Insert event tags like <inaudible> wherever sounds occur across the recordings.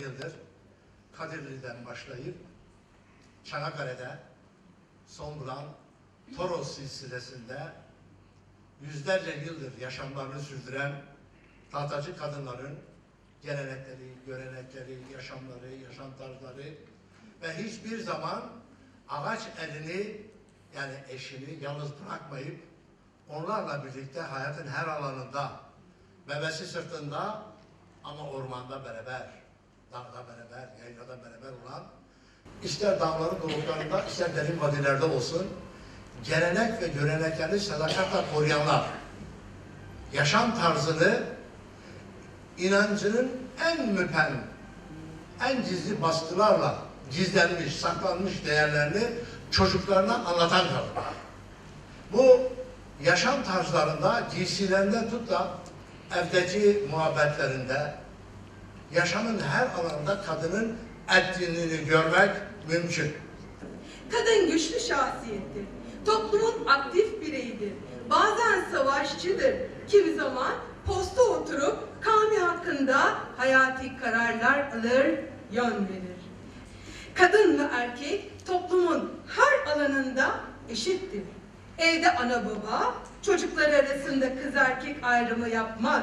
yıldır Kadirli'den başlayıp Çanakkale'de son bulan Toros silsilesinde yüzlerce yıldır yaşamlarını sürdüren tahtacı kadınların gelenekleri, görenekleri, yaşamları, yaşam tarzları ve hiçbir zaman ağaç elini yani eşini yalnız bırakmayıp onlarla birlikte hayatın her alanında bebesi sırtında ama ormanda beraber, dağda beraber, yaylada beraber olan ister dağların doğuklarında ister derin vadilerde olsun gelenek ve görenekleri sadakatle koruyanlar yaşam tarzını inancının en müpem, en gizli baskılarla gizlenmiş, saklanmış değerlerini çocuklarına anlatan kadınlar. Bu yaşam tarzlarında giysilerinden tut da evdeki muhabbetlerinde yaşamın her alanında kadının etkinliğini görmek mümkün. Kadın güçlü şahsiyettir. Toplumun aktif bireyidir. Bazen savaşçıdır. Kimi zaman posta oturup kavmi hakkında hayati kararlar alır, yön verir. Kadın ve erkek toplumun her alanında eşittir. Evde ana baba, çocuklar arasında kız erkek ayrımı yapmaz.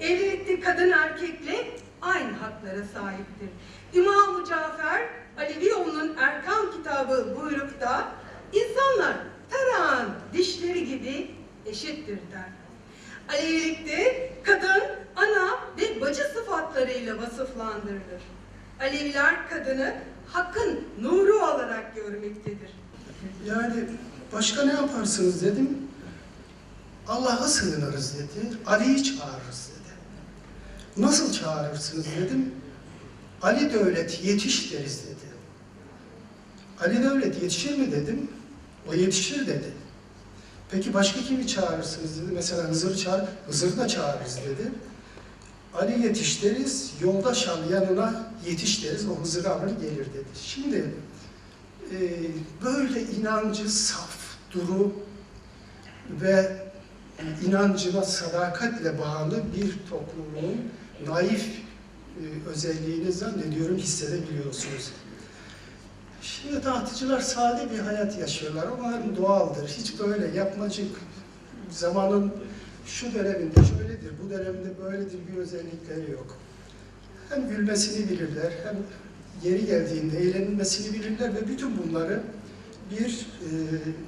Evlilikte kadın erkekle aynı haklara sahiptir. İmam-ı Cafer Alevioğlu'nun Erkam kitabı buyrukta insanlar tarağın dişleri gibi eşittir der. Alevilikte kadın ana ve bacı sıfatlarıyla vasıflandırılır. Aleviler kadını hakkın nuru olarak görmektedir. Yani başka ne yaparsınız dedim. Allah'a sığınırız dedi. Ali'yi çağırırız dedi. Nasıl çağırırsınız dedim. Ali devlet yetiş deriz dedi. Ali devlet yetişir mi dedim. O yetişir dedi. Peki başka kimi çağırırsınız dedi. Mesela Hızır'ı çağır, Hızır'ı da çağırırız dedi. Ali yetiş deriz, yoldaş al yanına yetiş deriz, o Hızır'ı alır gelir dedi. Şimdi e, böyle inancı saf, duru ve inancına sadakatle bağlı bir toplumun naif e, özelliğini zannediyorum hissedebiliyorsunuz. Şimdi dağıtıcılar sade bir hayat yaşıyorlar. Onlar doğaldır. Hiç böyle yapmacık zamanın şu döneminde şöyledir, bu dönemde böyledir bir özellikleri yok. Hem gülmesini bilirler, hem yeri geldiğinde eğlenilmesini bilirler ve bütün bunları bir e,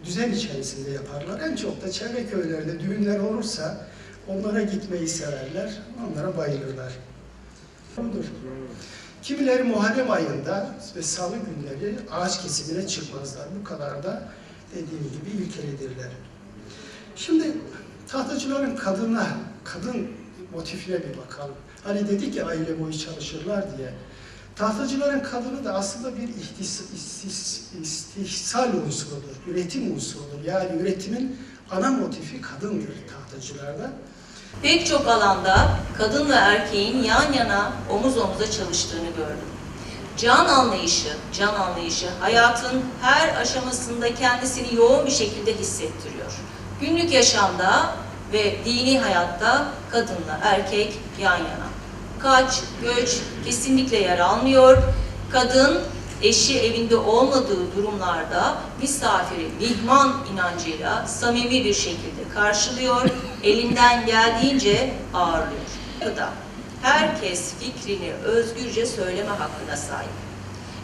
düzen içerisinde yaparlar. En çok da çevre köylerde düğünler olursa onlara gitmeyi severler, onlara bayılırlar. Budur. Kimileri Muharrem ayında ve salı günleri ağaç kesimine çıkmazlar. Bu kadar da dediğim gibi ilkelidirler. Şimdi tahtacıların kadına, kadın motifine bir bakalım. Hani dedik ya aile boyu çalışırlar diye. Tahtacıların kadını da aslında bir ihtis, istis, istihsal unsurudur, üretim unsurudur. Yani üretimin ana motifi kadındır tahtacılarda. Pek çok alanda kadın ve erkeğin yan yana omuz omuza çalıştığını gördüm. Can anlayışı, can anlayışı hayatın her aşamasında kendisini yoğun bir şekilde hissettiriyor. Günlük yaşamda ve dini hayatta kadınla erkek yan yana. Kaç, göç kesinlikle yer almıyor. Kadın eşi evinde olmadığı durumlarda misafiri mihman inancıyla samimi bir şekilde karşılıyor, <laughs> elinden geldiğince ağırlıyor. Da herkes fikrini özgürce söyleme hakkına sahip.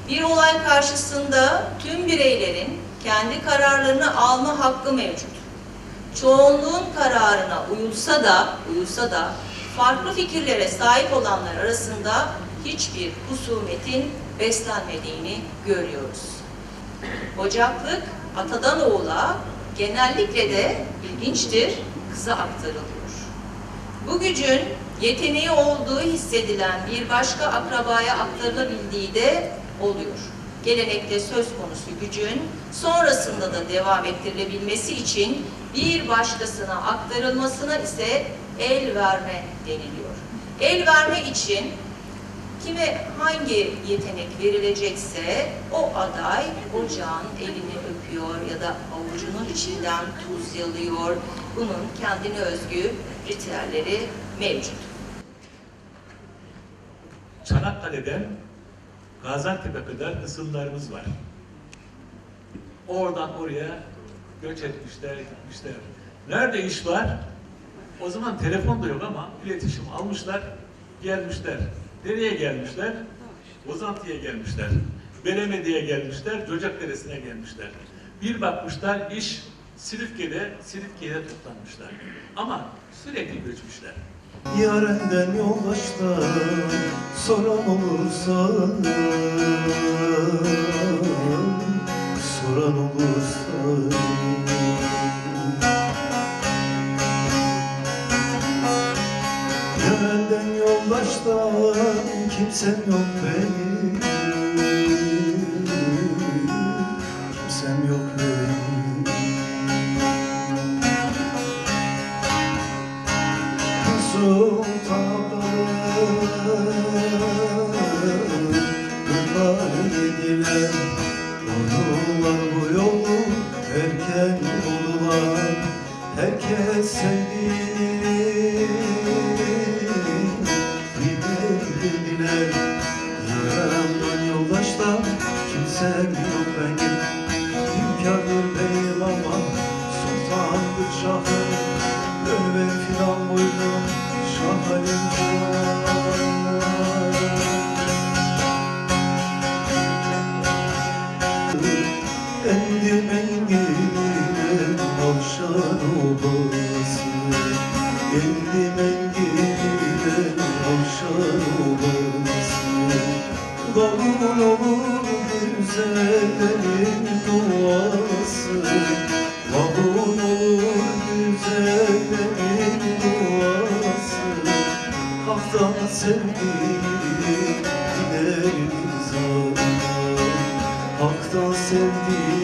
Bir olay karşısında tüm bireylerin kendi kararlarını alma hakkı mevcut. Çoğunluğun kararına uyulsa da, uyulsa da farklı fikirlere sahip olanlar arasında hiçbir husumetin beslenmediğini görüyoruz. Ocaklık atadan oğula genellikle de ilginçtir kıza aktarılıyor. Bu gücün yeteneği olduğu hissedilen bir başka akrabaya aktarılabildiği de oluyor. Gelenekte söz konusu gücün sonrasında da devam ettirilebilmesi için bir başkasına aktarılmasına ise el verme deniliyor. El verme için kime hangi yetenek verilecekse o aday ocağın elini öpüyor ya da avucunun içinden tuz yalıyor. Bunun kendine özgü ritüelleri mevcut. Çanakkale'den Gaziantep'e kadar ısınlarımız var. Oradan oraya göç etmişler, gitmişler. Nerede iş var? O zaman telefon da yok ama iletişim almışlar, gelmişler. Nereye gelmişler? Bozantı'ya gelmişler. Belemedi'ye gelmişler, Cocakderesi'ne gelmişler. Bir bakmışlar iş Silifke'de, Silifke'ye toplanmışlar. Ama sürekli göçmüşler. Yarenden yoldaşlar soran olursa soran olursa Yarenden yoldaşlar kimsem yok benim. Kimsem yok benim. Sultanlarım Bunlar yediler Oldular bu yolu Erken oldular Herkes sevdiğini Sultandır şahım Dönüver filan boydum Şah halim Endim engilim Avşar obası estou sentindo.